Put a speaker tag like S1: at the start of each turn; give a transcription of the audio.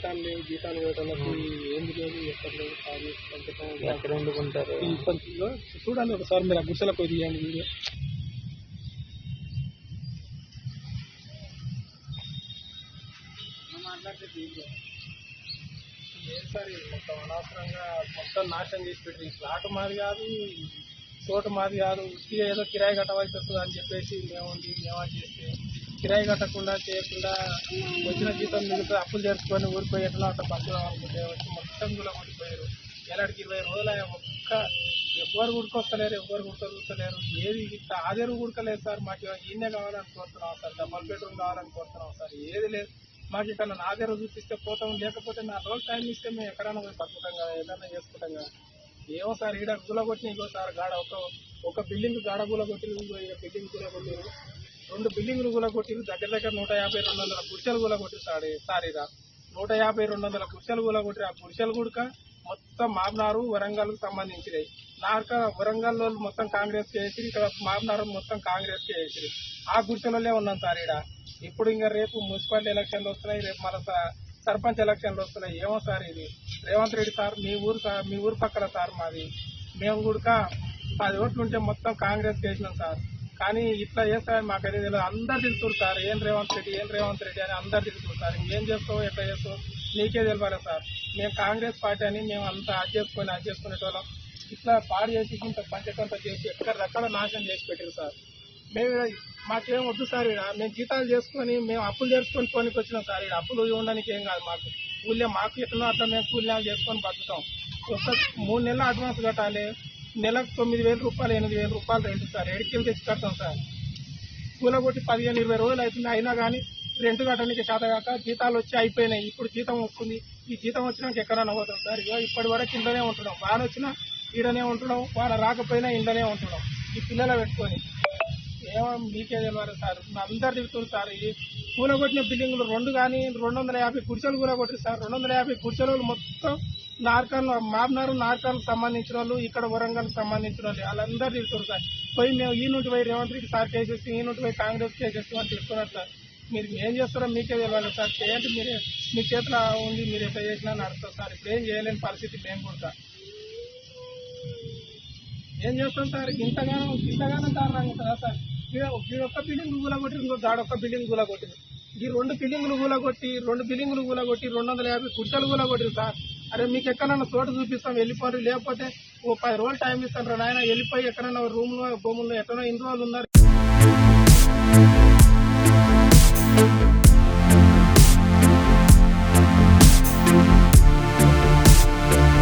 S1: జీతాలు వేయడానికి ఏంది లేదు ఎక్కడ లేదు ఖాళీ
S2: ఎక్కడ వండుకుంటారు
S1: పంచులో చూడండి ఒకసారి మీరు ఆ గుడిసెలకు పోయి తీయండి వీడియో. సార్ మొత్తం అనవసరంగా మొత్తం నాశనం చేసి పెట్టి ఈ ప్లాట్ మాది కాదు తోట మాది కాదు. ఏదో కిరాయి కట్టవలసి వస్తుంది అని చెప్పేసి మేము మేమా చేస్తే కిరాయి కట్టకుండా చేయకుండా వచ్చిన జీతం మిగతా అప్పులు చేసుకొని ఊరిపోయి ఎట్లా అట్లా పంచుదాం అనుకుంటే వచ్చి మొత్తం కూడా ఊడిపోయారు. ఏడాడికి ఇరవై రోజుల ఒక్క ఎవ్వరు గుడికొస్తలేరు ఎవ్వరు గుర్తలేరు ఏది ఇట్లా ఆదేరు గుడకలేదు సార్. మాకు ఈయనే కావాలని కోరుతున్నాం సార్. డబల్ బెడ్రూమ్ కావాలని కోరుతున్నాం సార్. ఏది లేదు. మాకు ఇక్కడ నాదేరు చూపిస్తే పోతాం. లేకపోతే నా రోజు టైం ఇస్తే మేము ఎక్కడైనా పోయి బతుకుతాం కదా ఏదైనా చేసుకుంటాం కదా. ఏమో సార్ ఈడ గుల కొట్టిన ఇంకో సార్. గాడ ఒక ఒక బిల్డింగ్ గాడ గుల కొట్టిరు బిల్డింగ్ గుల రెండు బిల్డింగ్లు కూడా కొట్టిరు. దగ్గర దగ్గర నూట యాభై రెండు వందల గుడిసెలు గుల కొట్టిరు సార్ సార్ నూట యాభై రెండు వందల గుడిసెలు కూడా కొట్టిరు. ఆ గుడిసెలు గుడక మొత్తం మాబ్నారు వరంగల్కు సంబంధించినవి నాక వరంగల్ వాళ్ళు మొత్తం కాంగ్రెస్ చేసి ఇక్కడ మాబ్నారు మొత్తం కాంగ్రెస్ చేసి ఆ గుడిసెలలో ఉన్నాం సార్ ఇప్పుడు ఇంకా రేపు మున్సిపాలిటీ ఎలక్షన్లు వస్తున్నాయి. రేపు మన సర్పంచ్ ఎలక్షన్లు వస్తున్నాయి. ఏమో సార్ ఇది? రేవంత్ రెడ్డి సార్ మీ ఊరు సార్ మీ ఊరు పక్కన సార్ మాది. మేము కూడా పది ఓట్లు ఉంటే మొత్తం కాంగ్రెస్ చేసినాం సార్. కానీ ఇట్లా చేస్తారని మాకైతే తెలియదు. అందరు తిరుగుతారు సార్ ఏం రేవంత్ రెడ్డి ఏం రేవంత్ రెడ్డి అని అందరు తిరుగుతారు సార్ ఇంకేం చేస్తావు ఎట్లా చేస్తావు? నీకే తెలియాలి సార్. మేము కాంగ్రెస్ పార్టీ అని మేము అంతా అది చేసుకొని అది చేసుకునేటోళ్ళం. ఇట్లా పాడు చేసి ఇంత పంచకంత చేసి ఎక్కడెక్కడ నాశనం చేసి పెట్టారు సార్. మేము మాకేం వద్దు సార్ ఈడ. మేము జీతాలు చేసుకొని మేము అప్పులు చేసుకొని కొనికి వచ్చినాం సార్. ఈడ అప్పులు ఉండడానికి ఏం కాదు మాకు. కూలి మాకు ఎట్లా అట్లా మేము కూలి చేసుకొని బతుకుతాం. ఒక మూడు నెలలు అడ్వాన్స్ కట్టాలి. నెలకు తొమ్మిది వేల రూపాయలు ఎనిమిది వేల రూపాయలు రెంట్ సార్. ఎడికెళ్ళి తెచ్చి కడతాం సార్. కూలగొట్టి పదిహేను ఇరవై రోజులు అవుతుంది. అయినా కానీ రెంట్ కట్టడానికి చేత కాక జీతాలు వచ్చి అయిపోయినాయి. ఇప్పుడు జీతం వస్తుంది ఈ జీతం వచ్చినాక ఎక్కడన్నా పోతాం సార్. ఇక ఇప్పటి వరకు ఇంట్లోనే ఉంటున్నాం. వాన వచ్చినా ఈడనే ఉంటున్నాం. వాన రాకపోయినా ఇంట్లోనే ఉంటున్నాం. ఈ పిల్లలు పెట్టుకొని. ఏమో మీకే తెలియదు సార్? అందరు తిరుగుతుంది సార్ ఇది కూలగొట్టిన బిల్డింగ్లు రెండు కానీ రెండు వందల యాభై కుర్చీలు కూలగొట్టారు సార్. రెండు వందల యాభై కుర్చీలు మొత్తం నార్కల్ మాబ్నారు నార్కల్ సంబంధించిన వాళ్ళు ఇక్కడ వరంగల్ సంబంధించిన వాళ్ళు వాళ్ళందరూ తిరుగుతారు సార్. పోయి మేము ఈ నుండి పోయి రేవంత్ రెడ్డి సార్ చేసేసి ఈ నుండి పోయి కాంగ్రెస్ కేసేసి అని చెప్తున్నారు సార్. మీరు ఏం చేస్తారో మీకే తెలియాలి సార్. చేయండి మీరే మీ చేతిలో ఉంది మీరు ఎట్లా చేసినా నడుస్తారు సార్. ఇప్పుడు ఏం చేయలేని పరిస్థితి మేము కూడా ఏం చేస్తాం సార్? ఇంతగానో ఇంతగానో కారణంగా సార్? వీడ- బిల్డింగ్ గుల కొట్టి ఇంకో దాడొక్క బిల్డింగ్ గుల కొట్టింది ఈ రెండు బిల్డింగ్లు గుల కొట్టి రెండు బిల్డింగ్లు గుల కొట్టి రెండు వందల యాభై కుర్చీలు గుల సార్. అరే మీకు ఎక్కడన్నా చోటు చూపిస్తాం వెళ్ళిపోరు లేకపోతే ఓ పది రోజులు టైం ఇస్తాను రా నాయన. వెళ్ళిపోయి ఎక్కడన్నా రూమ్లో భూముల్లో ఎక్కడో ఇన్ని రోజులు ఉన్నారు.